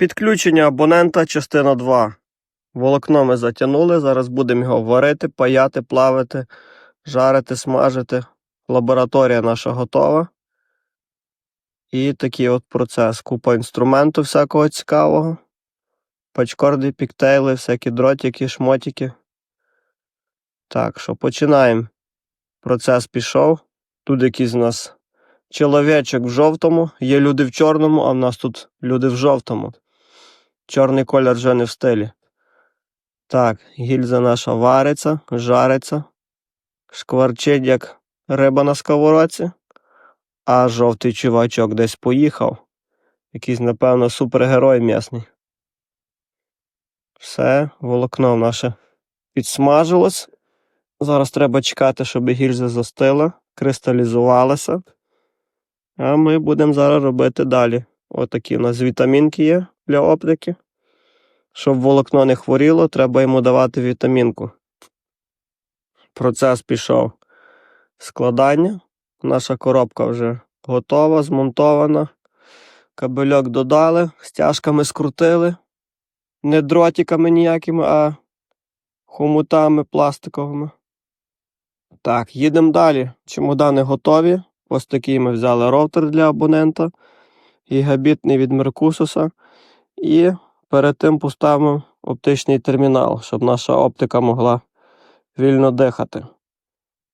Підключення абонента, частина 2. Волокно ми затягнули. Зараз будемо його варити, паяти, плавити, жарити, смажити. Лабораторія наша готова. І такий от процес. Купа інструменту всякого цікавого. Пачкорди, піктейли, всякі дротики, шмотики. Так, що починаємо. Процес пішов. Тут якийсь у нас чоловічок в жовтому, є люди в чорному, а в нас тут люди в жовтому. Чорний колір вже не в стилі. Так, гільза наша вариться, жариться, шкварчить, як риба на сковородці, а жовтий чувачок десь поїхав. Якийсь, напевно, супергерой м'ясний. Все, волокно наше підсмажилось. Зараз треба чекати, щоб гільза застила, кристалізувалася. А ми будемо зараз робити далі. Отакі у нас вітамінки є для оптики. Щоб волокно не хворіло, треба йому давати вітамінку. Процес пішов складання. Наша коробка вже готова, змонтована. Кабельок додали, стяжками скрутили. Не дротиками ніякими, а хомутами пластиковими. Так, їдемо далі. Чемодани готові. Ось такий ми взяли роутер для абонента. Гігабітний від Меркусуса. І перед тим поставимо оптичний термінал, щоб наша оптика могла вільно дихати.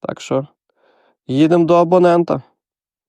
Так що їдемо до абонента.